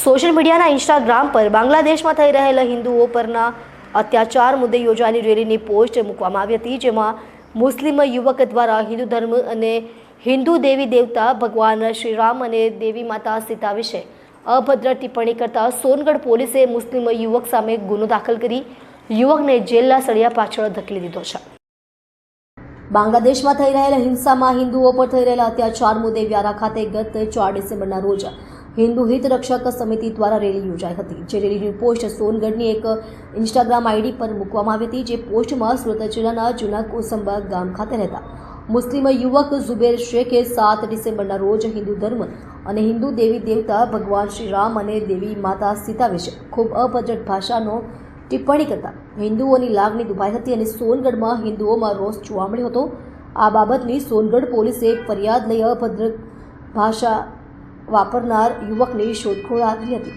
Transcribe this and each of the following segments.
Social મીડિયાના Instagram પર બાંગ્લાદેશમાં થઈ રહેલા હિન્દુઓ પરના અત્યાચાર મુદ્દે યોજાયેલી રેલીની પોસ્ટ મૂકવામાં આવી હતી, જેમાં મુસ્લિમ યુવક દ્વારા હિન્દુ ધર્મ અને હિન્દુ દેવી દેવતા ભગવાન શ્રીરામ અને દેવી માતા સીતા વિશે અભદ્ર ટિપ્પણી કરતા સોનગઢ પોલીસે મુસ્લિમ યુવક સામે ગુનો દાખલ કરી યુવકને જેલના સળિયા પાછળ ધકેલી દીધો છે. બાંગ્લાદેશમાં થઈ રહેલા હિંસામાં હિન્દુઓ પર થઈ રહેલા અત્યાચાર મુદ્દે વ્યારા ખાતે ગત ચાર ડિસેમ્બરના રોજ હિન્દુ હિત રક્ષક સમિતિ દ્વારા રેલી યોજાઈ હતી, જે રેલીની પોસ્ટ સોનગઢની એક ઇન્સ્ટાગ્રામ આઈડી પર મૂકવામાં આવી હતી, જે પોસ્ટમાં સુરત જિલ્લાના જૂના કોસંબા ગામ ખાતે રહેતા મુસ્લિમ યુવક ઝુબેર શેખે સાત ડિસેમ્બરના રોજ હિન્દુ ધર્મ અને હિન્દુ દેવી દેવતા ભગવાન શ્રી રામ અને દેવી માતા સીતા વિશે ખૂબ અભદ્ર ભાષાનો ટિપ્પણી કરતા હિન્દુઓની લાગણી દુભાઈ હતી અને સોનગઢમાં હિન્દુઓમાં રોષ જોવા મળ્યો હતો. આ બાબતની સોનગઢ પોલીસે ફરિયાદ લઈ અભદ્ર ભાષા વાપરનાર યુવકની શોધખોળ આદરી હતી.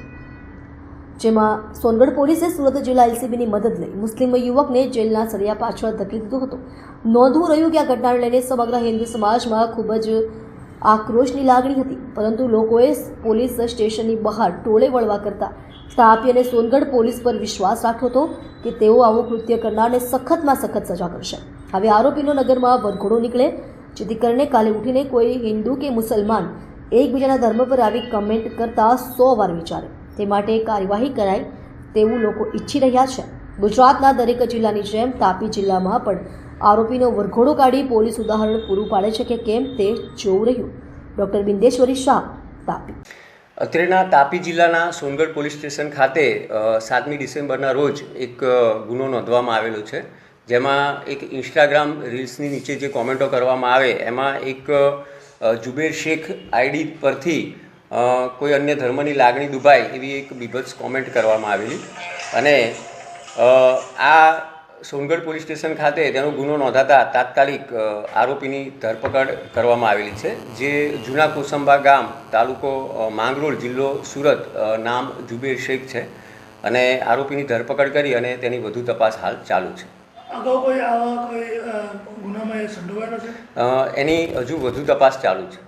જેમાં સોનગઢ પોલીસે સુરત જિલ્લા એલસીબીની મદદ લઈ મુસ્લિમ યુવકને જેલના સળિયા પાછળ ધકેલી દીધો હતો. નોંધવું રહ્યું કે આ ઘટનાને લઈને સમગ્ર હિન્દુ સમાજમાં ખૂબ જ આક્રોશની લાગણી હતી, પરંતુ લોકોએ પોલીસ સ્ટેશનની બહાર ટોળે વળવા કરતાં તાપી અને સોનગઢ પોલીસ પર વિશ્વાસ રાખ્યો હતો કે તેઓ આવું કૃત્ય કરનારને સખતમાં સખત સજા કરશે. હવે આરોપીનો નગરમાં વરઘોડો નીકળે, જેથી કરીને કાલે ઉઠીને કોઈ હિન્દુ કે મુસલમાન એકબીજાના ધર્મ પર આવી કમેન્ટ કરતા સો વાર વિચારે. તે માટે કાર્યવાહી કરાય તેવું લોકો ઈચ્છી રહ્યા છે. ગુજરાતના દરેક જિલ્લાની જેમ તાપી જિલ્લામાં પણ આરોપીનો વરઘોડો કાઢી પોલીસ ઉદાહરણ પૂરું પાડે છે કે કેમ તે જોવું રહ્યું. ડૉક્ટર બિંદેશ્વરી શાહ, તાપી. અત્રેના તાપી જિલ્લાના સોનગઢ પોલીસ સ્ટેશન ખાતે સાતમી ડિસેમ્બરના રોજ એક ગુનો નોંધવામાં આવેલો છે. જેમાં એક ઇન્સ્ટાગ્રામ રીલ્સની નીચે જે કોમેન્ટો કરવામાં આવે, એમાં એક જુબેર શેખ આઈડી પરથી કોઈ અન્ય ધર્મની લાગણી દુભાય એવી એક બીભત્સ કોમેન્ટ કરવામાં આવેલી. અને આ સોનગઢ પોલીસ સ્ટેશન ખાતે તેનો ગુનો નોંધાતા તાત્કાલિક આરોપીની ધરપકડ કરવામાં આવેલી છે, જે જૂના કોસંબા ગામ, તાલુકો માંગરોળ જિલ્લો સુરત નામ જુબેર શેખ છે. અને આરોપીની ધરપકડ કરી અને તેની વધુ તપાસ હાલ ચાલુ છે. અગાઉ કોઈ આવા કોઈ ગુનામાં સંડોવાયેલો છે? એની હજુ વધુ તપાસ ચાલુ છે.